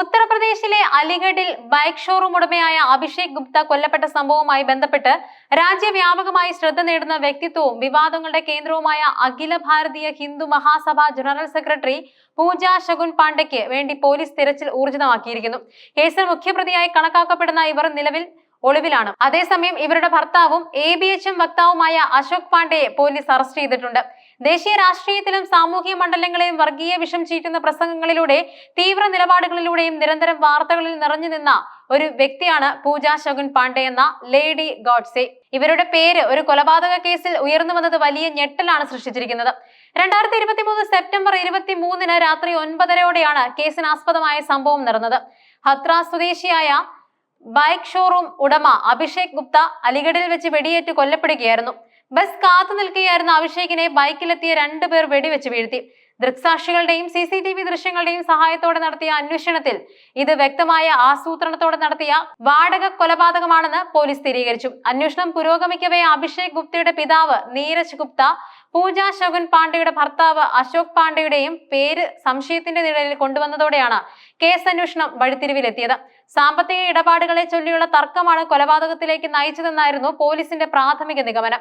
ഉത്തർപ്രദേശിലെ അലിഗഡിൽ bike showroom ഉടമയായ അഭിഷേക് ഗുപ്ത കൊല്ലപ്പെട്ട സംഭവവുമായി ബന്ധപ്പെട്ട് രാജ്യവ്യാപകമായി ശ്രദ്ധ നേടുന്ന വ്യക്തിത്വവും വിവാദങ്ങളുടെ കേന്ദ്രവുമായ അഖില ഭാരതീയ ഹിന്ദു മഹാസഭ ജനറൽ സെക്രട്ടറി പൂജ ശകുൻ പാണ്ഡയ്ക്ക് വേണ്ടി പോലീസ് തിരച്ചിൽ ഊർജിതമാക്കിയിരിക്കുന്നു. കേസിൽ മുഖ്യപ്രതിയായി കണക്കാക്കപ്പെടുന്ന ഇവർ നിലവിൽ ഒളിവിലാണ്. അതേസമയം ഇവരുടെ ഭർത്താവും എ ബി എച്ചും വക്താവുമായ അശോക് പാണ്ഡെയെ പോലീസ് അറസ്റ്റ് ചെയ്തിട്ടുണ്ട്. ദേശീയ രാഷ്ട്രീയത്തിലും സാമൂഹ്യ മണ്ഡലങ്ങളെയും വർഗീയ വിഷം ചീറ്റുന്ന പ്രസംഗങ്ങളിലൂടെ തീവ്ര നിലപാടുകളിലൂടെയും നിരന്തരം വാർത്തകളിൽ നിറഞ്ഞു നിന്ന ഒരു വ്യക്തിയാണ് പൂജ ശകുൻ പാണ്ഡെ എന്ന ലേഡി ഗോഡ്സെ. ഇവരുടെ പേര് ഒരു കൊലപാതക കേസിൽ ഉയർന്നു വന്നത് വലിയ ഞെട്ടലാണ് സൃഷ്ടിച്ചിരിക്കുന്നത്. രണ്ടായിരത്തി ഇരുപത്തി മൂന്ന് സെപ്റ്റംബർ ഇരുപത്തി മൂന്നിന് രാത്രി ഒൻപതരയോടെയാണ് കേസിനാസ്പദമായ സംഭവം നടന്നത്. ഹത്ര സ്വദേശിയായ ബൈക്ക് ഷോറൂം ഉടമ അഭിഷേക് ഗുപ്ത അലിഗഡിൽ വെച്ച് വെടിയേറ്റ് കൊല്ലപ്പെടുകയായിരുന്നു. ബസ് കാത്തു നിൽക്കുകയായിരുന്ന അഭിഷേകിനെ ബൈക്കിലെത്തിയ രണ്ടുപേർ വെടിവെച്ച് വീഴ്ത്തി. ദൃക്സാക്ഷികളുടെയും സി സി ടി വി ദൃശ്യങ്ങളുടെയും സഹായത്തോടെ നടത്തിയ അന്വേഷണത്തിൽ ഇത് വ്യക്തമായ ആസൂത്രണത്തോടെ നടത്തിയ വാടക കൊലപാതകമാണെന്ന് പോലീസ് സ്ഥിരീകരിച്ചു. അന്വേഷണം പുരോഗമിക്കവേ അഭിഷേക് ഗുപ്തയുടെ പിതാവ് നീരജ് ഗുപ്ത പൂജ ശകുൻ പാണ്ഡെയുടെ ഭർത്താവ് അശോക് പാണ്ഡെയുടെയും പേര് സംശയത്തിന്റെ നിഴലിൽ കൊണ്ടുവന്നതോടെയാണ് കേസ് അന്വേഷണം വഴിത്തിരിവിലെത്തിയത്. സാമ്പത്തിക ഇടപാടുകളെ ചൊല്ലിയുള്ള തർക്കമാണ് കൊലപാതകത്തിലേക്ക് നയിച്ചതെന്നായിരുന്നു പോലീസിന്റെ പ്രാഥമിക നിഗമനം.